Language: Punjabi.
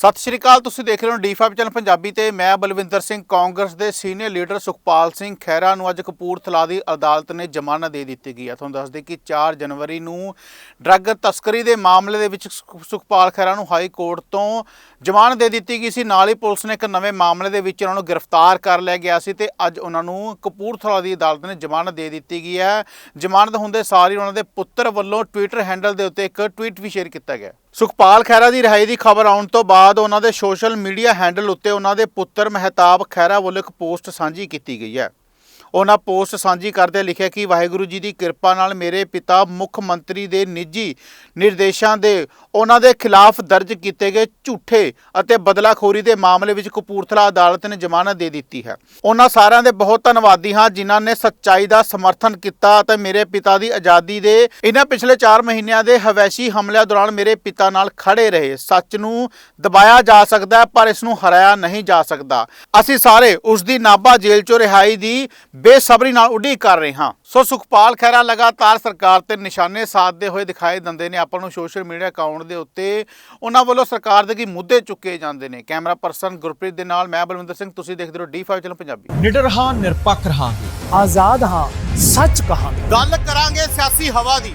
ਸਤਿ ਸ਼੍ਰੀ ਅਕਾਲ, ਤੁਸੀਂ ਦੇਖ ਰਹੇ ਹੋ ਡੀ5 ਚੈਨਲ ਪੰਜਾਬੀ ਤੇ ਮੈਂ ਬਲਵਿੰਦਰ ਸਿੰਘ, ਕਾਂਗਰਸ ਦੇ ਸੀਨੀਅਰ ਲੀਡਰ ਸੁਖਪਾਲ ਸਿੰਘ ਖਹਿਰਾ ਨੂੰ ਅੱਜ ਕਪੂਰਥਲਾ ਦੀ ਅਦਾਲਤ ਨੇ ਜ਼ਮਾਨਤ ਦੇ ਦਿੱਤੀ ਗਈ ਹੈ। ਤੁਹਾਨੂੰ ਦੱਸ ਦੇ ਕਿ 4 ਜਨਵਰੀ ਨੂੰ ਡਰੱਗ ਤਸਕਰੀ ਦੇ ਮਾਮਲੇ ਦੇ ਵਿੱਚ ਸੁਖ- ਸੁਖਪਾਲ ਖਹਿਰਾ ਨੂੰ ਹਾਈ ਕੋਰਟ ਤੋਂ ਜ਼ਮਾਨਤ ਦੇ ਦਿੱਤੀ ਗਈ ਸੀ। ਨਾਲ ਹੀ ਪੁਲਿਸ ਨੇ ਇੱਕ ਨਵੇਂ ਮਾਮਲੇ ਦੇ ਵਿੱਚ ਉਹਨਾਂ ਨੂੰ ਗ੍ਰਿਫਤਾਰ ਕਰ ਲਿਆ ਗਿਆ ਸੀ ਤੇ ਅੱਜ ਉਹਨਾਂ ਨੂੰ ਕਪੂਰਥਲਾ ਦੀ ਅਦਾਲਤ ਨੇ ਜ਼ਮਾਨਤ ਦੇ ਦਿੱਤੀ ਗਈ ਹੈ। ਜ਼ਮਾਨਤ ਹੁੰਦੇ ਸਾਰ ਹੀ ਉਹਨਾਂ ਦੇ ਪੁੱਤਰ ਵੱਲੋਂ ਟਵਿੱਟਰ ਹੈਂਡਲ ਦੇ ਉੱਤੇ ਇੱਕ ਟਵੀਟ ਵੀ ਸ਼ੇਅਰ ਕੀਤਾ ਗਿਆ। ਸੁਖਪਾਲ ਖਹਿਰਾ ਦੀ ਰਿਹਾਈ ਦੀ ਖਬਰ ਆਉਣ ਤੋਂ ਬਾਅਦ ਉਹਨਾਂ ਦੇ ਸੋਸ਼ਲ ਮੀਡੀਆ ਹੈਂਡਲ ਉੱਤੇ ਉਹਨਾਂ ਦੇ ਪੁੱਤਰ ਮਹਿਤਾਬ ਖਹਿਰਾ ਵੱਲੋਂ ਇੱਕ ਪੋਸਟ ਸਾਂਝੀ ਕੀਤੀ ਗਈ ਹੈ। ਉਹਨਾਂ ਪੋਸਟ ਸਾਂਝੀ ਕਰਦੇ ਲਿਖਿਆ ਕਿ ਵਾਹਿਗੁਰੂ ਜੀ ਦੀ ਕਿਰਪਾ ਨਾਲ ਮੇਰੇ ਪਿਤਾ ਮੁੱਖ ਮੰਤਰੀ ਦੇ ਨਿੱਜੀ ਨਿਰਦੇਸ਼ਾਂ ਦੇ ਉਹਨਾਂ ਦੇ ਖਿਲਾਫ ਦਰਜ ਕੀਤੇ ਗਏ ਝੂਠੇ ਅਤੇ ਬਦਲਾਖੋਰੀ ਦੇ ਮਾਮਲੇ ਵਿੱਚ ਕਪੂਰਥਲਾ ਅਦਾਲਤ ਨੇ ਜ਼ਮਾਨਤ ਦੇ ਦਿੱਤੀ ਹੈ। ਉਹਨਾਂ ਸਾਰਿਆਂ ਦੇ ਬਹੁਤ ਧੰਨਵਾਦੀ ਹਾਂ ਜਿਨ੍ਹਾਂ ਨੇ ਸੱਚਾਈ ਦਾ ਸਮਰਥਨ ਕੀਤਾ ਅਤੇ ਮੇਰੇ ਪਿਤਾ ਦੀ ਆਜ਼ਾਦੀ ਦੇ ਇਹਨਾਂ ਪਿਛਲੇ 4 ਮਹੀਨਿਆਂ ਦੇ ਹਵੈਸ਼ੀ ਹਮਲਿਆਂ ਦੌਰਾਨ ਮੇਰੇ ਪਿਤਾ ਨਾਲ ਖੜੇ ਰਹੇ। ਸੱਚ ਨੂੰ ਦਬਾਇਆ ਜਾ ਸਕਦਾ ਪਰ ਇਸ ਨੂੰ ਹਰਾਇਆ ਨਹੀਂ ਜਾ ਸਕਦਾ। ਅਸੀਂ ਸਾਰੇ ਉਸ ਦੀ ਨਾਭਾ ਜੇਲ੍ਹ ਚੋਂ ਰਿਹਾਈ ਦੀ ਬੇਸਬਰੀ ਨਾਲ ਉਡੀਕ ਕਰ ਰਹੇ ਹਾਂ। ਸੋ ਸੁਖਪਾਲ ਖਹਿਰਾ ਲਗਾਤਾਰ ਸਰਕਾਰ ਤੇ ਨਿਸ਼ਾਨੇ ਸਾਧਦੇ ਹੋਏ ਦਿਖਾਈ ਦਿੰਦੇ ਨੇ। ਆਪਾਂ ਨੂੰ ਸੋਸ਼ਲ ਮੀਡੀਆ ਅਕਾਊਂਟ ਦੇ ਉੱਤੇ ਉਹਨਾਂ ਵੱਲੋਂ ਸਰਕਾਰ ਦੇ ਕੀ ਮੁੱਦੇ ਚੁੱਕੇ ਜਾਂਦੇ ਨੇ। ਕੈਮਰਾ ਪਰਸਨ ਗੁਰਪ੍ਰੀਤ ਦੇ ਨਾਲ ਮੈਂ ਬਲਵਿੰਦਰ ਸਿੰਘ ਤੁਸੀਂ ਦੇਖਦੇ ਰਹੋ ਡੀ5 ਚੈਨਲ ਪੰਜਾਬੀ। ਨਿਡਰ ਹਾਂ ਨਿਰਪੱਖ ਰਹਾਂਗੇ। ਆਜ਼ਾਦ ਹਾਂ ਸੱਚ ਕਹਾਂਗੇ। ਗੱਲ ਕਰਾਂਗੇ ਸਿਆਸੀ ਹਵਾ ਦੀ।